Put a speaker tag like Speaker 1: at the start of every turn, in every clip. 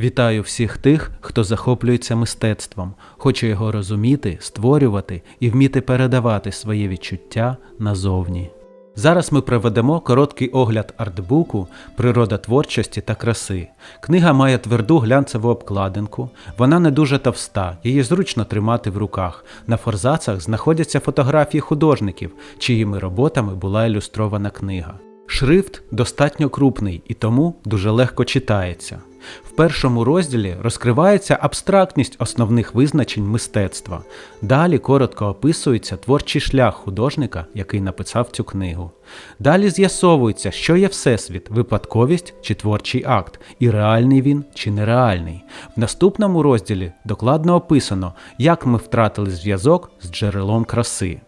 Speaker 1: Вітаю всіх тих, хто захоплюється мистецтвом, хоче його розуміти, створювати і вміти передавати свої відчуття назовні. Зараз ми проведемо короткий огляд артбуку Природа творчості та краси. Книга має тверду глянцеву обкладинку, вона не дуже товста, її зручно тримати в руках. На форзацах знаходяться фотографії художників, чиїми роботами була ілюстрована книга. Шрифт достатньо крупний і тому дуже легко читається. В першому розділі розкривається абстрактність основних визначень мистецтва. Далі коротко описується творчий шлях художника, який написав цю книгу. Далі з'ясовується, що є всесвіт, випадковість чи творчий акт, і реальний він чи нереальний. В наступному розділі докладно описано, як ми втратили зв'язок з джерелом краси.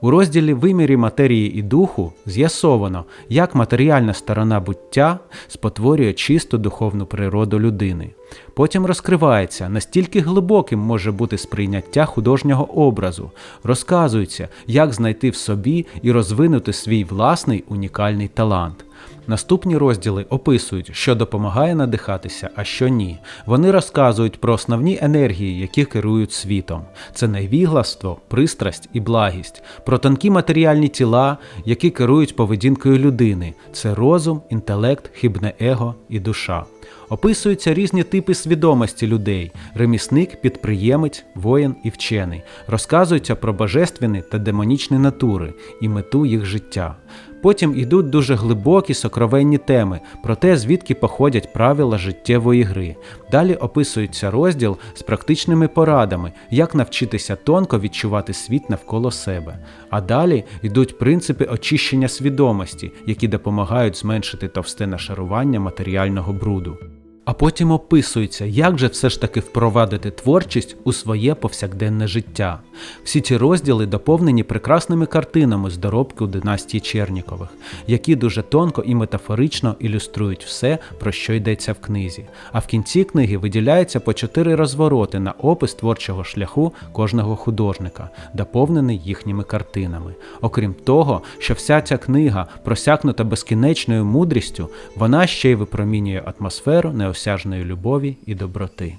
Speaker 1: У розділі Вимірі матерії і духу з'ясовано, як матеріальна сторона буття спотворює чисту духовну природу людини. Потім розкривається, настільки глибоким може бути сприйняття художнього образу, розказується, як знайти в собі і розвинути свій власний унікальний талант. Наступні розділи описують, що допомагає надихатися, а що ні. Вони розказують про основні енергії, які керують світом. Це невігластво, пристрасть і благість, про тонкі матеріальні тіла, які керують поведінкою людини. Це розум, інтелект, хибне его і душа. Описуються різні типи свідомості людей: ремісник, підприємець, воїн і вчений. Розказується про божественні та демонічні натури і мету їх життя. Потім йдуть дуже глибокі сокровенні теми про те, звідки походять правила життєвої гри. Далі описується розділ з практичними порадами, як навчитися тонко відчувати світ навколо себе. А далі йдуть принципи очищення свідомості, які допомагають зменшити товсте нашарування матеріального бруду. А потім описується, як же все ж таки впровадити творчість у своє повсякденне життя. Всі ці розділи доповнені прекрасними картинами з доробки у династії Чернікових, які дуже тонко і метафорично ілюструють все, про що йдеться в книзі. А в кінці книги виділяється по чотири розвороти на опис творчого шляху кожного художника, доповнений їхніми картинами. Окрім того, що вся ця книга просякнута безкінечною мудрістю, вона ще й випромінює атмосферу неосяжної любові і доброти.